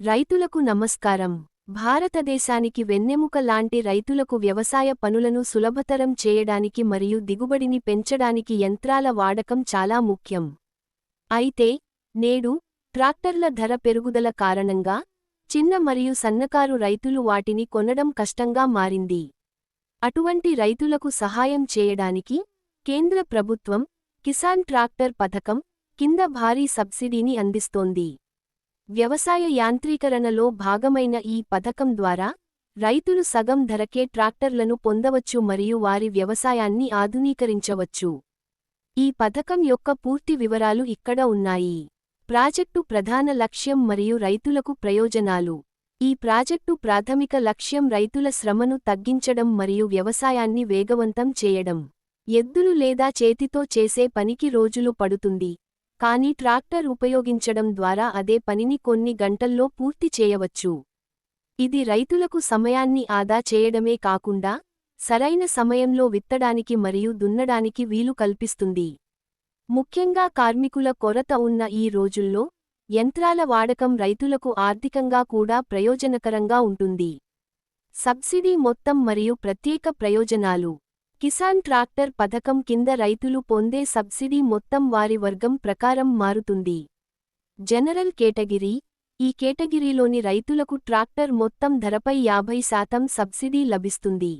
రైతులకు నమస్కారం. భారతదేశానికి వెన్నెముక లాంటి రైతులకు వ్యవసాయ పనులను సులభతరం చేయడానికి మరియు దిగుబడిని పెంచడానికి యంత్రాల వాడకం చాలా ముఖ్యం. అయితే నేడు ట్రాక్టర్ల ధర పెరుగుదల కారణంగా చిన్న మరియు సన్నకారు రైతులు వాటిని కొనడం కష్టంగా మారింది. అటువంటి రైతులకు సహాయం చేయడానికి కేంద్ర ప్రభుత్వం కిసాన్ ట్రాక్టర్ పథకం కింద భారీ సబ్సిడీని అందిస్తోంది. వ్యవసాయ యాంత్రీకరణలో భాగమైన ఈ పథకం ద్వారా రైతులు సగం ధరకే ట్రాక్టర్లను పొందవచ్చు మరియు వారి వ్యవసాయాన్ని ఆధునీకరించవచ్చు. ఈ పథకం యొక్క పూర్తి వివరాలు ఇక్కడ ఉన్నాయి. ప్రాజెక్టు ప్రధాన లక్ష్యం మరియు రైతులకు ప్రయోజనాలు. ఈ ప్రాజెక్టు ప్రాథమిక లక్ష్యం రైతుల శ్రమను తగ్గించడం మరియు వ్యవసాయాన్ని వేగవంతం చేయడం. ఎద్దులు లేదా చేతితో చేసే పనికి రోజులు పడుతుంది. కానీ ట్రాక్టర్ ఉపయోగించడం ద్వారా అదే పనిని కొన్ని గంటల్లో పూర్తి చేయవచ్చు. ఇది రైతులకు సమయాన్ని ఆదా చేయడమే కాకుండా సరైన సమయంలో విత్తడానికి మరియు దున్నడానికి వీలు కల్పిస్తుంది. ముఖ్యంగా కార్మికుల కొరత ఉన్న ఈ రోజుల్లో యంత్రాల వాడకం రైతులకు ఆర్థికంగా కూడా ప్రయోజనకరంగా ఉంటుంది. సబ్సిడీ మొత్తం మరియు ప్రత్యేక ప్రయోజనాలు. కిసాన్ ట్రాక్టర్ పథకం కింద రైతులు పొందే సబ్సిడీ మొత్తం వారి వర్గం ప్రకారం మారుతుంది. జనరల్ కేటగిరీ ఈ కేటగిరీలోని రైతులకు ట్రాక్టర్ మొత్తం ధరపై యాభై శాతం సబ్సిడీ లభిస్తుంది.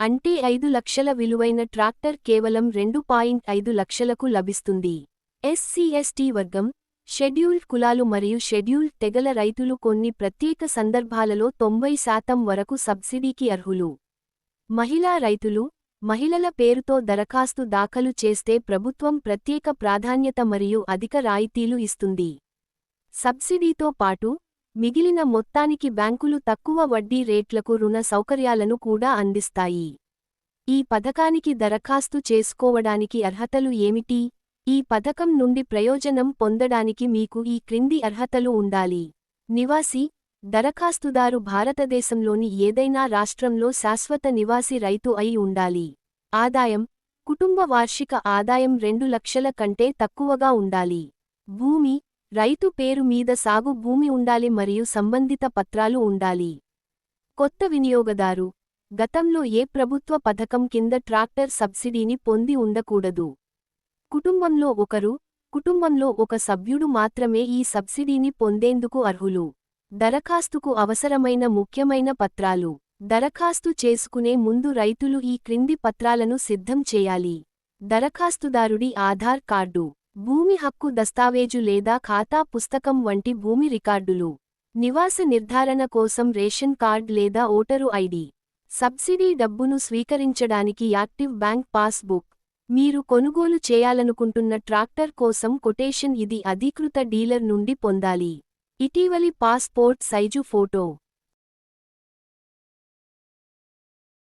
అంటే ఐదు లక్షల విలువైన ట్రాక్టర్ కేవలం రెండు పాయింట్ ఐదు లక్షలకు లభిస్తుంది. ఎస్సీఎస్టీ వర్గం షెడ్యూల్డ్ కులాలు మరియు షెడ్యూల్డ్ తెగల రైతులు కొన్ని ప్రత్యేక సందర్భాలలో తొంభై శాతం వరకు సబ్సిడీకి అర్హులు. మహిళా రైతులు మహిళల పేరుతో దరఖాస్తు దాఖలు చేస్తే ప్రభుత్వం ప్రత్యేక ప్రాధాన్యత మరియు అధిక రాయితీలు ఇస్తుంది. సబ్సిడీతో పాటు మిగిలిన మొత్తానికి బ్యాంకులు తక్కువ వడ్డీ రేట్లకు రుణ సౌకర్యాలను కూడా అందిస్తాయి. ఈ పథకానికి దరఖాస్తు చేసుకోవడానికి అర్హతలు ఏమిటి? ఈ పథకం నుండి ప్రయోజనం పొందడానికి మీకు ఈ క్రింది అర్హతలు ఉండాలి. నివాసి దరఖాస్తుదారు భారతదేశంలోని ఏదైనా రాష్ట్రంలో శాశ్వత నివాసి రైతు అయి ఉండాలి. ఆదాయం కుటుంబ వార్షిక ఆదాయం రెండు లక్షల కంటే తక్కువగా ఉండాలి. భూమి రైతు పేరు మీద సాగు భూమి ఉండాలి మరియు సంబంధిత పత్రాలు ఉండాలి. కొత్త వినియోగదారు గతంలో ఏ ప్రభుత్వ పథకం కింద ట్రాక్టర్ సబ్సిడీని పొంది ఉండకూడదు. కుటుంబంలో ఒకరు కుటుంబంలో ఒక సభ్యుడు మాత్రమే ఈ సబ్సిడీని పొందేందుకు అర్హులు. దరఖాస్తుకు అవసరమైన ముఖ్యమైన పత్రాలు. దరఖాస్తు చేసుకునే ముందు రైతులు ఈ క్రింది పత్రాలను సిద్ధం చేయాలి. దరఖాస్తుదారుడి ఆధార్ కార్డు భూమి హక్కు దస్తావేజు లేదా ఖాతా పుస్తకం వంటి భూమి రికార్డులు నివాస నిర్ధారణ కోసం రేషన్ కార్డ్ లేదా ఓటరు ఐడి సబ్సిడీ డబ్బును స్వీకరించడానికి యాక్టివ్ బ్యాంక్ పాస్బుక్ మీరు కొనుగోలు చేయాలనుకుంటున్న ట్రాక్టర్ కోసం కొటేషన్ ఇది అధీకృత డీలర్ నుండి పొందాలి. ఇటీవలి పాస్పోర్ట్ సైజు ఫోటో